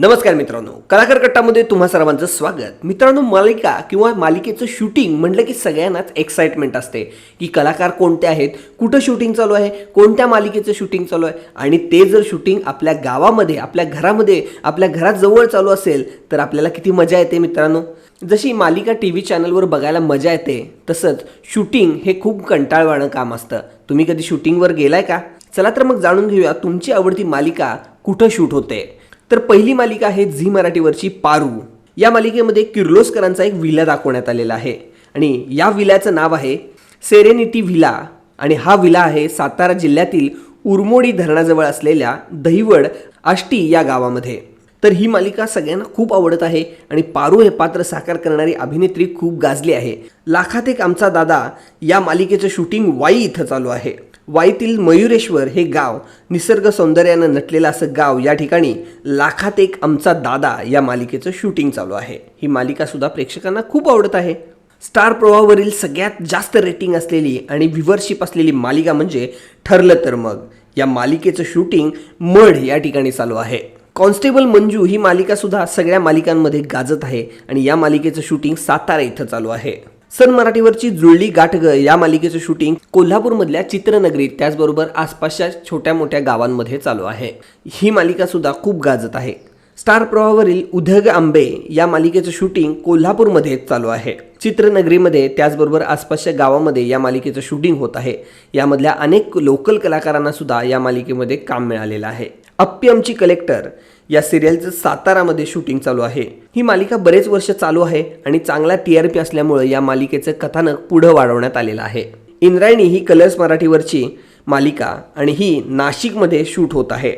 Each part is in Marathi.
नमस्कार मित्रांनो कलाकार कट्टामध्ये तुम्हा सर्वांचं स्वागत. मित्रांनो मालिका किंवा मालिकेचं शूटिंग म्हटलं की सगळ्यांनाच एक्साइटमेंट असते की कलाकार कोणते आहेत कुठं शूटिंग चालू आहे कोणत्या मालिकेचं शूटिंग चालू आहे आणि ते जर शूटिंग आपल्या गावामध्ये आपल्या घरामध्ये आपल्या घरात जवळ चालू असेल तर आपल्याला किती मजा येते मित्रांनो? जशी मालिका टी व्ही चॅनलवर बघायला मजा येते तसंच शूटिंग हे खूप कंटाळवाणं काम असतं. तुम्ही कधी शूटिंगवर गेलाय का? चला तर मग जाणून घेऊया तुमची आवडती मालिका कुठं शूट होते. तर पहिली मालिका आहे झी मराठीवरची पारू. या मालिकेमध्ये किर्लोस्करांचा एक विला दाखवण्यात आलेला आहे. आणि या विल्याचं नाव आहे सेरेनिटी विला. आणि हा विला आहे सातारा जिल्ह्यातील उरमोडी धरणाजवळ असलेल्या दहिवड आष्टी या गावामध्ये. तर ही मालिका सगळ्यांना खूप आवडत आहे आणि पारू हे पात्र साकार करणारी अभिनेत्री खूप गाजली आहे. लाखात एक आमचा दादा या मालिकेचं शूटिंग वाई इथं चालू आहे. वाईतील मयुरेश्वर हे गाव निसर्ग सौंदर्यानं नटलेलं असं गाव या ठिकाणी लाखात एक आमचा दादा या मालिकेचं शूटिंग चालू आहे. ही मालिकासुद्धा प्रेक्षकांना खूप आवडत आहे. स्टार प्रवाहावरील सगळ्यात जास्त रेटिंग असलेली आणि व्ह्युअरशिप असलेली मालिका म्हणजे ठरलं तर मग. या मालिकेचं शूटिंग मढ या ठिकाणी चालू आहे. कॉन्स्टेबल मंजू ही मालिकासुद्धा सगळ्या मालिकांमध्ये गाजत आहे आणि या मालिकेचं शूटिंग सातारा इथं चालू आहे. सन मराठीवरची जुळली गाठग या मालिकेचं शूटिंग कोल्हापूरमधल्या चित्रनगरीत त्याचबरोबर आसपासच्या छोट्या मोठ्या गावांमध्ये चालू आहे. ही मालिका सुद्धा खूप गाजत आहे. स्टार प्रवाहावरील उधग आंबे या मालिकेचं शूटिंग कोल्हापूरमध्ये चालू आहे. चित्रनगरीमध्ये त्याचबरोबर आसपासच्या गावामध्ये या मालिकेचं शूटिंग होत आहे. यामधल्या अनेक लोकल कलाकारांना सुद्धा या मालिकेमध्ये काम मिळालेलं आहे. आमची कलेक्टर या सिरियलचं सातारामध्ये शूटिंग चालू आहे. ही मालिका बरेच वर्ष चालू आहे आणि चांगला टी आर पी असल्यामुळे या मालिकेचं कथानक पुढं वाढवण्यात आलेलं आहे. इंद्रायणी ही कलर्स मराठीवरची मालिका आणि ही नाशिकमध्ये शूट होत आहे.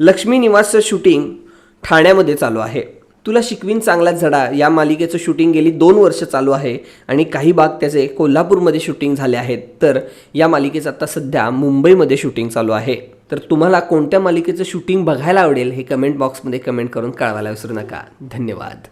लक्ष्मी निवासचं शूटिंग ठाण्यामध्ये चालू आहे. तुला शिकवीन चांगला झडा या मालिकेचं शूटिंग गेली दोन वर्ष चालू आहे आणि काही भाग त्याचे कोल्हापूरमध्ये शूटिंग झाले आहेत. तर या मालिकेचं आता सध्या मुंबईमध्ये शूटिंग चालू आहे. तर तुम्हाला कोणत्या मालिकेचं शूटिंग बघायला आवडेल हे कमेंट बॉक्समध्ये कमेंट करून कळवायला विसरू नका. धन्यवाद.